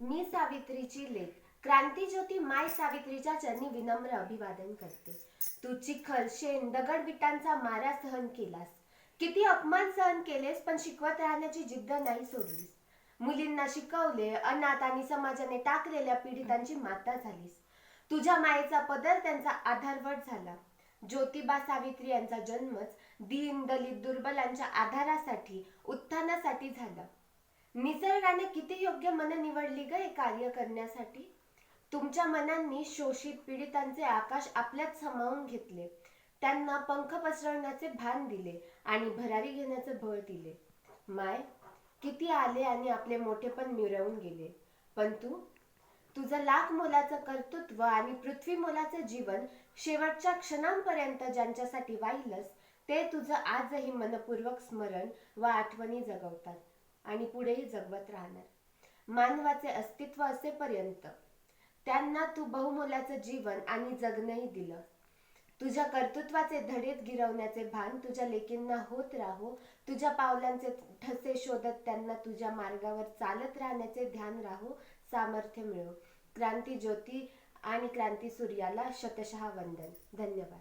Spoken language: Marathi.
मी सावित्रीची लेख क्रांतीज्योती माय सावित्रीच्या चरणी विनम्र अभिवादन करते. तू चिखल शेण दगड विटांचा मारा सहन केलास. किती अपमान सहन केलेस पण शिकवत राहण्याची जिद्द नाही सोडलीस. मुलींना शिकवले अनाथ आणि समाजाने टाकलेल्या पीडितांची माता झालीस. तुझ्या मायेचा पदर त्यांचा आधारवट झाला. ज्योतिबा सावित्री यांचा जन्मच दीन दलित दुर्बलांच्या आधारासाठी उत्थानासाठी झाला. निसर्गाने किती योग्य मन निवडली ग हे कार्य करण्यासाठी? तुमच्या मनांनी शोषित पीडितांचे आकाश आपल्यात सामावून घेतले. त्यांना पंख पसरवण्याचे भान दिले आणि भरारी घेण्याचे बळ दिले. माय किती आले आणि आपले मोठेपण मिरवून गेले. पण तू? तुझं लाख मोलाचं कर्तृत्व आणि पृथ्वी मोलाचं जीवन शेवटच्या क्षणांपर्यंत ज्यांच्यासाठी वाहिलंस ते तुझं आजही मनपूर्वक स्मरण व आठवणी जगवतात. आणि पुढेही जगवत राहणार. मानवाचे अस्तित्व असेपर्यंत त्यांना तू बहुमोलाचं जीवन आणि जगणंही दिलं. तुझ्या कर्तृत्वाचे धडेत गिरवण्याचे भान तुझ्या लेकींना होत राहो. तुझ्या पावलांचे ठसे शोधत त्यांना तुझ्या मार्गावर चालत राहण्याचे ध्यान राहो. सामर्थ्य मिळो. क्रांती ज्योती आणि क्रांती सूर्याला शतशः वंदन. धन्यवाद.